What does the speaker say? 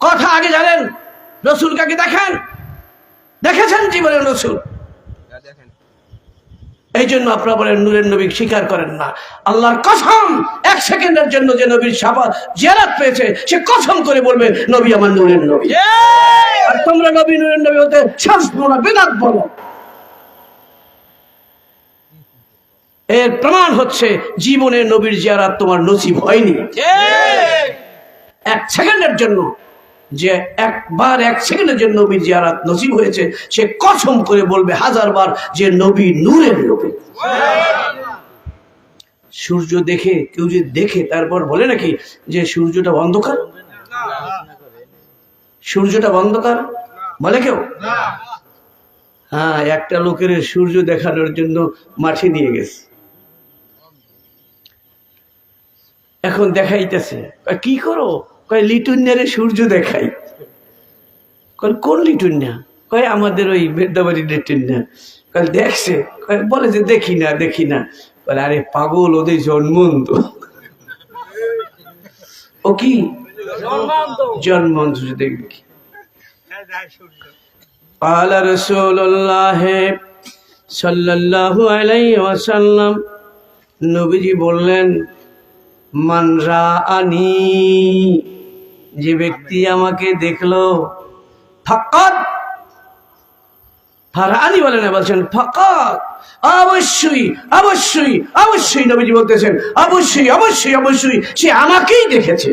কথা আগে জানেন। রসুল কাকে দেখেন? দেখেছেন জীবনের রসুল? এই জন্য আপনারা বলেন নূরের নবী স্বীকার করেন না। আল্লাহর কসম এক সেকেন্ডের জন্য যে নবীর সাফা জিয়ারাত পেয়েছে সে কসম করে বলবে নবী আমার নূরের নবী। আর তোমরা নবী নূরের নবী হতে শ্বাস বলো বেদাত বলো। এর প্রমাণ হচ্ছে জীবনে নবীর জিয়ারাত তোমার নসিব হয়নি। এক সেকেন্ডের জন্য যে একবার এক সেকেন্ডের জন্য নবীর জিয়ারাত নসিব হয়েছে, সে কসম করে বলবে হাজারবার যে নবী নূরের নবী। সূর্য দেখে, কেউ যদি দেখে, তারপর বলে নাকি যে সূর্যটা অন্ধকার? সূর্যটা অন্ধকার? বলে কেউ? হ্যাঁ একটা লোকের সূর্য দেখানোর জন্য মাঠে নিয়ে গেছে। এখন দেখাইতেছে কি করো? কয় লিটুন্যারে সূর্য দেখাই কয় কোন লিটুন্যা কয় আমাদের ওই বেদাবাড়ি লিটুন্যা কয় দেখছে কয় বলে যে দেখি না দেখি না বলে আরে পাগল ওদের জন্মন্ত ও কি জন্মন্ত দেখবি কি قال رسول الله صلى الله عليه وسلم নবীজি বললেন মানরা আনি যে ব্যক্তি আমাকে দেখল আলী ফারানি বলে না বলছেন, ফকত, অবশ্যই অবশ্যই অবশ্যই নবীজি বলতেছেন, অবশ্যই অবশ্যই অবশ্যই, সে আমাকেই দেখেছে।